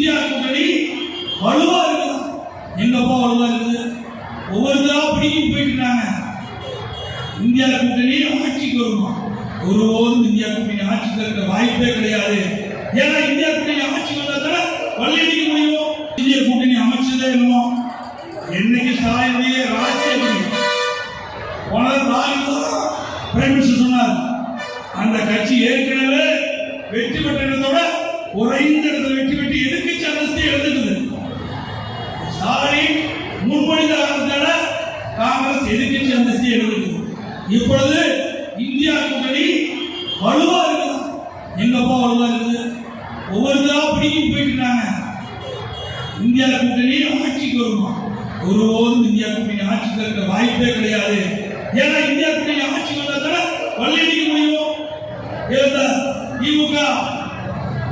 India கூட்டணி வலுவா இருக்குது எங்கப்பா வலுவா இருக்குது. ஒவ்வொருத்தரா பிடிக்கும் போயிட்டு இந்தியா கூட்டணி ஆட்சிக்கு வருமா ஒருபோதும் இந்தியா கூட்டணி ஆட்சிக்கு இருக்க வாய்ப்பே கிடையாது. ஏன்னா இந்தியா கூட்டணி ஆட்சிக்கு வந்தா வள்ளியடிக்க முடியும். இந்திய கூட்டணி அமைச்சதே என்னமோ என்னைக்கு ஸ்டாலினுடைய ராஜ்யம் போனது ராஜ்யம் பிரைம் மினிஸ்டர் சொன்னார். அந்த கட்சி ஏற்கனவே வெற்றி பெற்ற இடத்தோட குறைந்த இடத்துல வெட்டி வெட்டி எதுக்கு சந்தஸ்தை எழுந்துக்குது ஸ்டாலின் முன்மொழிந்த காரணத்தால காங்கிரஸ் எதுக்கு சந்தஸ்தை எழுந்துக்குது இப்பொழுது இந்தியா கூட்டணி வலுவா இருக்குது? எங்கப்பா வலுவா இருக்குது. ஒவ்வொருத்தரா பிடிங்கி போயிட்டு இருக்காங்க. இந்தியா கூட்டணி ஆட்சிக்கு வருமா? ஒருபோதும் இந்தியா கூட்டணி ஆட்சிக்கு இருக்க வாய்ப்பே கிடையாது. ஏன்னா இந்தியா கூட்டணி ஆட்சிக்கு வந்தா வள்ளியடிக்க முடியும். திமுக.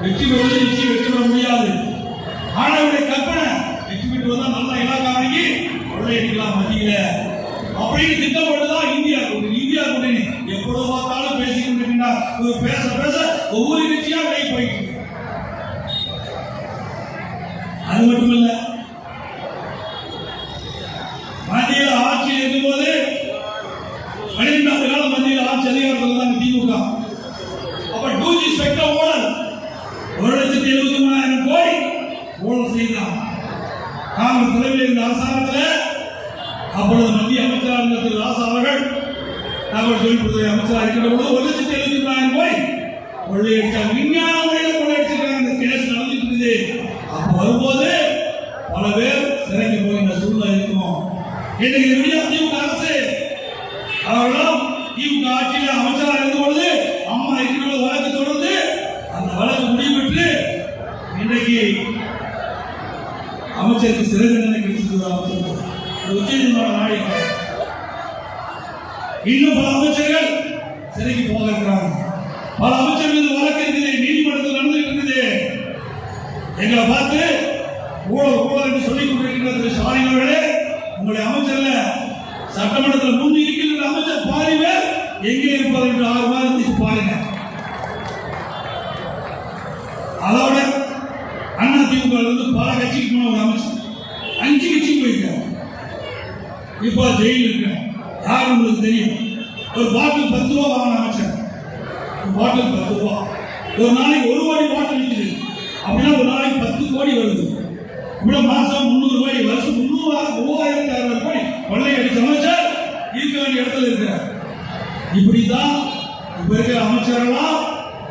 வெற்றி பெறுவது நிச்சயம் வெற்றி பெற முடியாது. ஆனா கற்பனை வெற்றி பெற்று வந்தா நல்லா இலாக்கா வாங்கி கொள்ளையடிக்கலாம் மத்தியில. அப்படின்னு திட்டப்பட்டுதான் இந்தியா கூட்டணி இந்தியா கூட்டணி எப்பொழுது பார்த்தாலும் பேசிக்கிட்டு பேச பேச ஒவ்வொரு கட்சியா விலை போயிட்டு. அது மட்டும் மத்தியில் ஆட்சி இருக்கும்போது பன்னிரெண்டாவது காலம் மத்தியில் ஆட்சி அதிகாரத்தில் தான் திமுக அப்ப டூ ஜி ஸ்பெக்ட்ரம் ஊழல் ஒரு லட்சத்தி எழுபத்தி மூணாயிரம் கோடி ஊழல் செய்தான் காங்கிரஸ் தலைமையில் இருந்த அரசாங்கத்தில் அப்பொழுது மத்திய அமைச்சராக இருந்த திரு ராசா அவர்கள் தகவல் தொழில்நுட்பத்துறை அமைச்சராக இருக்கிற பொழுது ஒரு லட்சத்தி எழுபத்தி மூணாயிரம் கோடி கொள்ளையடிச்சாங்க விஞ்ஞான முறையில் கொள்ளையடிச்சிருக்காங்க இந்த கேஸ் நடந்துட்டு இருக்குது அப்ப வரும்போது பல பேர் சிறைக்கு போகின்ற சூழ்நிலை இருக்கும்? இன்னைக்கு விடியா திமுக அரசு அவர்களும் திமுக ஆட்சியில் அமைச்சராக இருந்த பொழுது அம்மா இருக்கிற வழக்கு தொடர்ந்து அந்த வழக்கு முடிவு பெற்று இன்றைக்கு அமைச்சருக்கு சிறந்த தண்டனை கிடைச்சிருக்கிறார் உச்ச நீதிமன்ற நாடி இன்னும் பல அமைச்சர்கள் சிறைக்கு போக இருக்கிறாங்க. பல அமைச்சர்கள் மீது வழக்கு இருக்குது நீதிமன்றத்தில் நடந்து இருக்குது எங்களை பார்த்து ஊழல் ஊழல் என்று சொல்லிக் கொண்டிருக்கின்ற திரு ஸ்டாலின் அவர்களே உங்களுடைய அமைச்சர்ல சட்டமன்றத்தில் முன் இருக்கின்ற அமைச்சர் பாருங்க எங்கே இருப்பார் என்று ஆறு மாதம் பாருங்க அதோட அண்ணா திமுக இருந்து பல கட்சிக்கு போன ஒரு அமைச்சர் அஞ்சு கட்சிக்கு போயிருக்காரு இப்போ ஜெயில் இருக்கிறேன் யார் உங்களுக்கு தெரியும்? ஒரு பாட்டில் பத்து ரூபா வாங்கின அமைச்சர். ஒரு பாட்டில் பத்து ரூபா. ஒரு நாளைக்கு ஒரு கோடி பாட்டில் விற்குது அப்படின்னா ஒரு நாளைக்கு பத்து கோடி வருது. இப்படி மாசம் முந்நூறு கோடி வருஷம் முந்நூறு மூவாயிரத்தி அறுநூறு கோடி கொள்ளை அடிச்ச அமைச்சர் இருக்க வேண்டிய இடத்துல இருக்கிறார். இப்படிதான் இப்ப இருக்கிற அமைச்சரெல்லாம்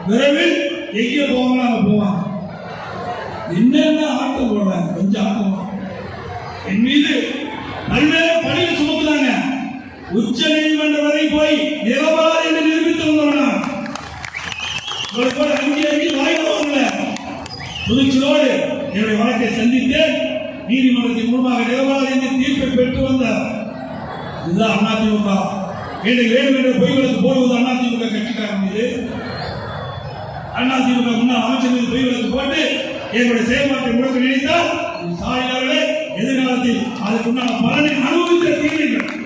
விரைவில் எங்கே போவாங்க அங்கே போவாங்க. என்னென்ன ஆட்டம் போடுறாங்க? கொஞ்சம் ஆட்டம் என் மீது பல்வேறு உச்ச நீதிமன்றம் வரை போய் நிரபராதி என்று நிரூபித்து வந்தவனா? போல அங்கே அங்கே வாய்ப்பு துணிச்சலோடு என்னுடைய வழக்கை சந்தித்து நீதிமன்றத்தின் மூலமாக நிரபராதி என்று தீர்ப்பை பெற்று வந்தார். இதுதான் அதிமுக எனக்கு வேண்டும் என்று பொய்களுக்கு போடுவது அதிமுக கட்சிக்காரன் மீது. அதிமுக முன்னாள் அமைச்சர் மீது பொய்களுக்கு போட்டு எங்களுடைய செயல்பாட்டை முழுக்க நினைத்தால் சாயினார்களே எதிர்காலத்தில் அதுக்குண்டான பலனை அனுபவித்த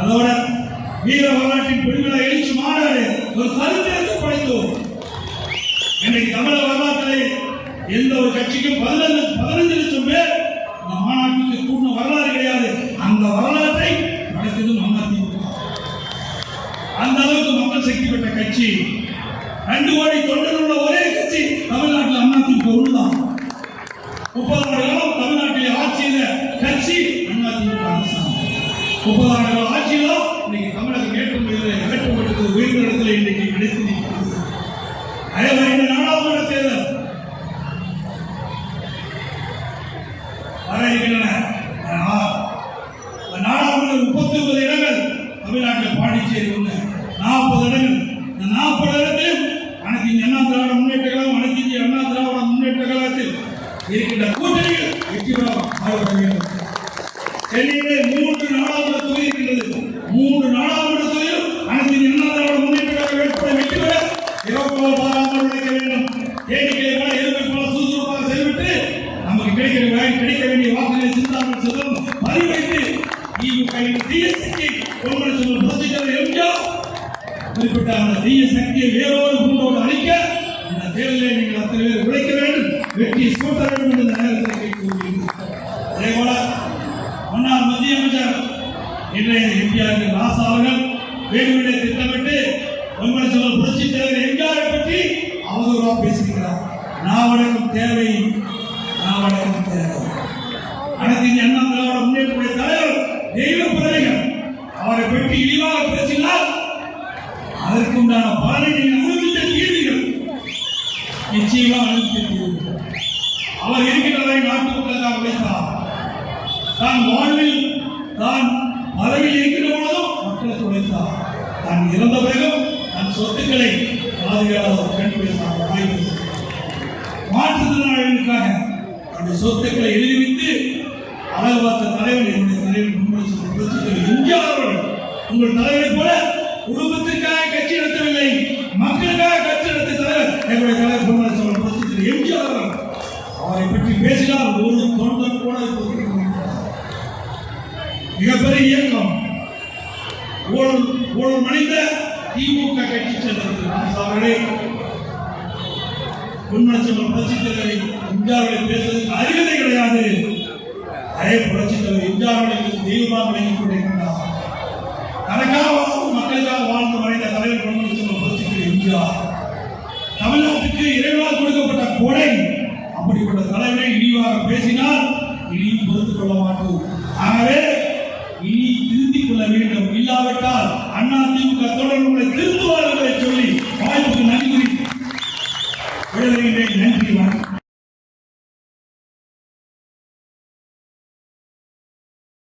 அதோட வீர வரலாற்றின் பெண்களை எழுச்சி மாநாடு ஒரு சரித்திரத்தை படைத்தோம். இன்னைக்கு தமிழக வரலாற்றிலே எந்த ஒரு கட்சிக்கும் பதினஞ்சு பதினஞ்சு லட்சம் பேர் இந்த மாநாட்டுக்கு கூடின வரலாறு கிடையாது. அந்த வரலாற்றை நடத்தது அதிமுக அந்த அளவுக்கு மக்கள் சக்தி பெற்ற கட்சி. ரெண்டு கோடி தொண்டர் உள்ள ஒரே கட்சி தமிழ்நாட்டில் அதிமுக உள்ளதான் முப்பது ஆண்டு காலம் தமிழ்நாட்டில் ஆட்சி செய்த கட்சி அதிமுக அரசாங்கம். முப்பது ஆண்டு இருக்கின்றன ஆ, இந்த முப்பத்தி ஒன்பது இடங்கள் தமிழ்நாட்டில் பாண்டிச்சேரி ஒன்று நாற்பது இடங்கள். இந்த நாற்பது இடத்திலும் அனைத்து இந்திய அண்ணா திராவிட முன்னேற்ற கழகம் அனைத்து இந்திய அண்ணா திராவிட முன்னேற்ற கழகத்தில் இருக்கின்ற கூட்டணிகள் வெற்றி பெற பாடுபட சென்னையிலே மூன்று நாடாளுமன்ற தொகுதி இருக்கின்றது. மூன்று நாடாளுமன்ற தொகுதியில் அனைத்து இந்திய அண்ணா திராவிட முன்னேற்ற கழக வேட்பாளர் வெற்றி பெற இறப்போல் குறிப்பிட்ட அந்த தீய சக்தியை வேரோடு பூண்டோடு அழிக்க இந்த தேர்தலில் பெட்டியை சூட்ட வேண்டும். என்று நேரத்தில் அதே போல முன்னாள் மத்திய அமைச்சர் இன்றைய எம்ஜிஆர் ராசா அவர்கள் வேண்டுமென்றே திட்டமிட்டு உங்களை சொல்ல புரட்சி தலைவர் எம்ஜிஆரை பற்றி அவதூறாக பேசுகிறார். நாவடக்கம் தேவை நாவடக்கம் தேவை. அனைத்து இந்திய அண்ணா திராவிட முன்னேற்ற தலைவர் தெய்வ பிறவிகள் அவரை பற்றி இழிவாக பேசினால் அதற்கு நீங்கள் அனுபவித்த தீர்வீர்கள் நிச்சயமாக அனுபவித்த அவர் உழைத்தார் தான் வாழ்வில் தான் பதவியில் இருக்கிற பொழுதும் மக்களுக்கு உழைத்தார் தான் இறந்த பிறகும் தன் சொத்துக்களை பாதுகாத்த கண் மாற்றுத்திறனாளிகளுக்காக அந்த சொத்துக்களை எழுதி வைத்து அழகு பார்த்த தலைவர் என்னுடைய தலைவர் முன்னாள் உங்கள் தலைவரை போல குடும்பத்திற்காக கட்சி நடத்தவில்லை தலைவர் எங்களுடைய தலைவர் முன்னாள் எம்ஜிஆர் அவரை பற்றி பேசினால் ஒரு தொண்டன் கூட மிகப்பெரிய இயக்கம். ஒரு ஊழல் மனித திமுக கட்சி சேர்ந்தது அவர்களே உண்மனச்செல்வன் புரட்சி தலைவரை இந்தியாவிலே பேசுவதற்கு அருகதை கிடையாது. அதே புரட்சி தலைவர் இந்தியாவிலே தெய்வமாக விளங்கிக் தனக்காக வாழ்ந்து மக்களுக்காக வாழ்ந்து அப்படிப்பட்ட தலைவரை இழிவாக பேசினால் இனியும் பொறுத்துக் கொள்ள மாட்டோம். ஆகவே இனி திருத்திக் கொள்ள வேண்டும். இல்லாவிட்டால் அண்ணா திமுக தொடர்புகளை திருத்துவார்கள்.